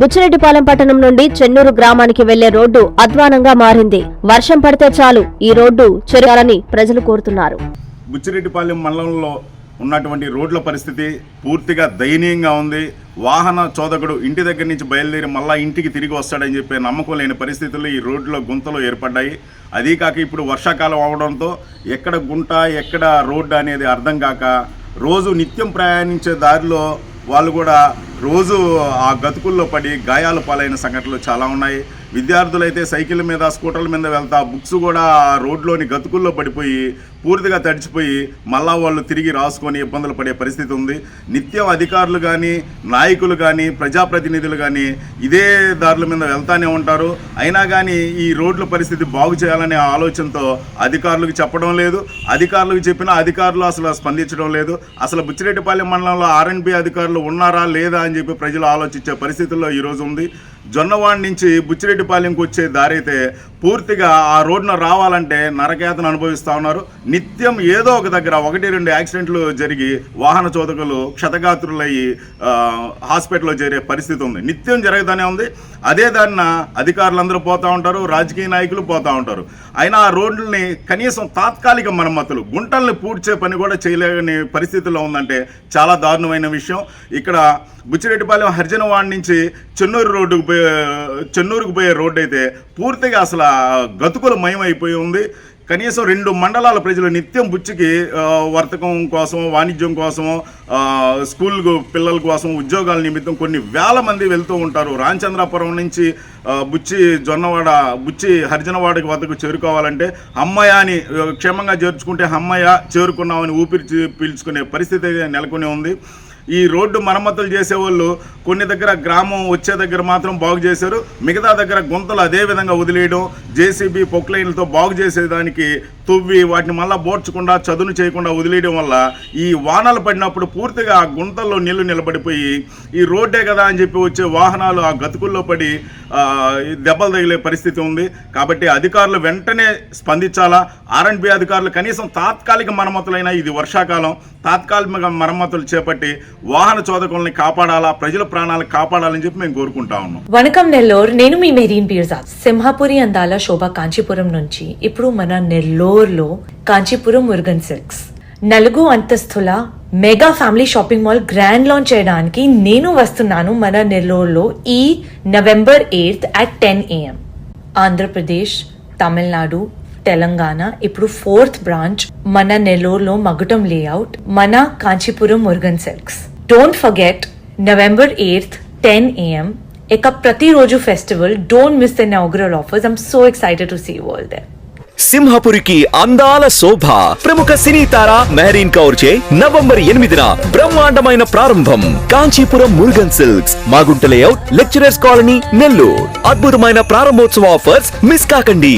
బుచ్చిరెడ్డిపాలెం పట్టణం నుండి చెన్నూరు గ్రామానికి వెళ్ళే రోడ్డు అధ్వానంగా మారింది. వర్షం పడితే చాలు ఈ రోడ్డు చెరగాలని ప్రజలు కోరుతున్నారు. బుచ్చిరెడ్డిపాలెం మండలంలో ఉన్నటువంటి రోడ్ల పరిస్థితి పూర్తిగా దయనీయంగా ఉంది. వాహన చోదకుడు ఇంటి దగ్గర నుంచి బయలుదేరి మళ్ళా ఇంటికి తిరిగి వస్తాడని చెప్పే నమ్మకం లేని పరిస్థితుల్లో ఈ రోడ్లో గుంతలు ఏర్పడ్డాయి. అదీ కాక ఇప్పుడు వర్షాకాలం అవడంతో ఎక్కడ గుంట ఎక్కడ రోడ్డు అనేది అర్థం కాక రోజు నిత్యం ప్రయాణించే దారిలో వాళ్ళు కూడా రోజు ఆ గతుకుల్లో పడి గాయాలు పాలైన సంఘటనలు చాలా ఉన్నాయి. విద్యార్థులైతే సైకిల్ మీద స్కూటర్ల మీద వెళ్తా బుక్స్ కూడా ఆ రోడ్లోని గతుకుల్లో పడిపోయి పూర్తిగా తడిచిపోయి మళ్ళా వాళ్ళు తిరిగి రాసుకొని ఇబ్బందులు పడే పరిస్థితి ఉంది. నిత్యం అధికారులు కానీ నాయకులు కానీ ప్రజాప్రతినిధులు కానీ ఇదే దారుల మీద వెళ్తానే ఉంటారు. అయినా కానీ ఈ రోడ్ల పరిస్థితి బాగు చేయాలనే ఆలోచనతో అధికారులకు చెప్పడం లేదు. అధికారులకు చెప్పినా అధికారులు అసలు స్పందించడం లేదు. అసలు బుచ్చిరెడ్డిపాలెం మండలంలో ఆర్ఎన్బి అధికారులు ఉన్నారా లేదా అని చెప్పి ప్రజలు ఆలోచించే పరిస్థితుల్లో ఈరోజు ఉంది. జొన్నవాడి నుంచి బుచ్చిరెడ్డిపాలెంకి వచ్చే దారి అయితే పూర్తిగా ఆ రోడ్డున రావాలంటే నరకేతను అనుభవిస్తూ ఉన్నారు. నిత్యం ఏదో ఒక దగ్గర ఒకటి రెండు యాక్సిడెంట్లు జరిగి వాహన చోదకులు క్షతగాత్రులయ్యి హాస్పిటల్లో చేరే పరిస్థితి ఉంది. నిత్యం జరుగుతూనే ఉంది. అదే దానిన అధికారులందరూ పోతూ ఉంటారు రాజకీయ నాయకులు పోతూ ఉంటారు. అయినా ఆ రోడ్లని కనీసం తాత్కాలిక మరమ్మతులు గుంటల్ని పూడ్చే పని కూడా చేయలేని పరిస్థితుల్లో ఉందంటే చాలా దారుణమైన విషయం. ఇక్కడ బుచ్చిరెడ్డిపాలెం హరిజనవాడి నుంచి చెన్నూరు రోడ్డుకు పోయి చెన్నూరుకు పోయే రోడ్డు అయితే పూర్తిగా అసలు గతుకుల మయమైపోయి ఉంది. కనీసం రెండు మండలాల ప్రజలు నిత్యం బుచ్చికి వర్తకం కోసం వాణిజ్యం కోసం స్కూల్ పిల్లల కోసం ఉద్యోగాల నిమిత్తం కొన్ని వేల మంది వెళ్తూ ఉంటారు. రామచంద్రాపురం నుంచి బుచ్చి జొన్నవాడ బుచ్చి హరిజనవాడకి వద్దకు చేరుకోవాలంటే అమ్మయ్య అని క్షేమంగా చేర్చుకుంటే అమ్మయ్య చేరుకున్నామని ఊపిరి పీల్చుకునే పరిస్థితి నెలకొని ఉంది. ఈ రోడ్డు మరమ్మతులు చేసేవాళ్ళు కొన్ని దగ్గర గ్రామం వచ్చే దగ్గర మాత్రం బాగు చేశారు. మిగతా దగ్గర గుంతలు అదే విధంగా వదిలేయడం జేసీబీ పొక్లైన్లతో బాగు చేసేదానికి తువ్వి వాటిని మళ్ళీ బోర్చకుండా చదును చేయకుండా వదిలేయడం వల్ల ఈ వానలు పడినప్పుడు పూర్తిగా ఆ గుంతల్లో నీళ్ళు నిలబడిపోయి ఈ రోడ్డే కదా అని చెప్పి వచ్చే వాహనాలు ఆ గతుకుల్లో పడి దెబ్బలు తగిలే పరిస్థితి ఉంది. కాబట్టి అధికారులు వెంటనే స్పందించాలా? ఆర్ఎండ్బి అధికారులు కనీసం తాత్కాలిక మరమ్మతులైనా ఇది వర్షాకాలం తాత్కాలిక మరమ్మతులు చేపట్టి వాహన చోదకుల్ని కాపాడాలా? ప్రజల ప్రాణాలు కాపాడాలని చెప్పి మేము కోరుకుంటా ఉన్నాం. వనకం నెల్లూరు నేను మీ మెరీన్ పీర్జా సింహాపురి అందాల శోభ కాంచీపురం నుంచి ఇప్పుడు మన నెల్లూరులో కాంచీపురం మురుగన్ సిల్క్స్. నలుగు అంతస్తుల mega family shopping mall grand launch చేయడానికి నేను వస్తున్నాను మన నెల్లూరులో ఈ November eighth at ten AM Andhra Pradesh Tamil Nadu Telangana ఇప్పుడు ఫోర్త్ బ్రాంచ్ మన నెల్లూరులో మగుటం లేఅవుట్ మన Kanchipuram Murugan Silks. Don't forget November eighth ten AM ఇక ప్రతిరోజు festival don't miss the inaugural offers I'm so excited to see all they సింహపురికి అందాల శోభ. ప్రముఖ సినీ తార మెహరీన్ కౌర్ చే నవంబర్ ఎనిమిదిన బ్రహ్మాండమైన ప్రారంభం. Kanchipuram Murugan Silks Magunta layout lecturers colony Nellore. అద్భుతమైన ప్రారంభోత్సవ ఆఫర్స్ మిస్ కాకండి.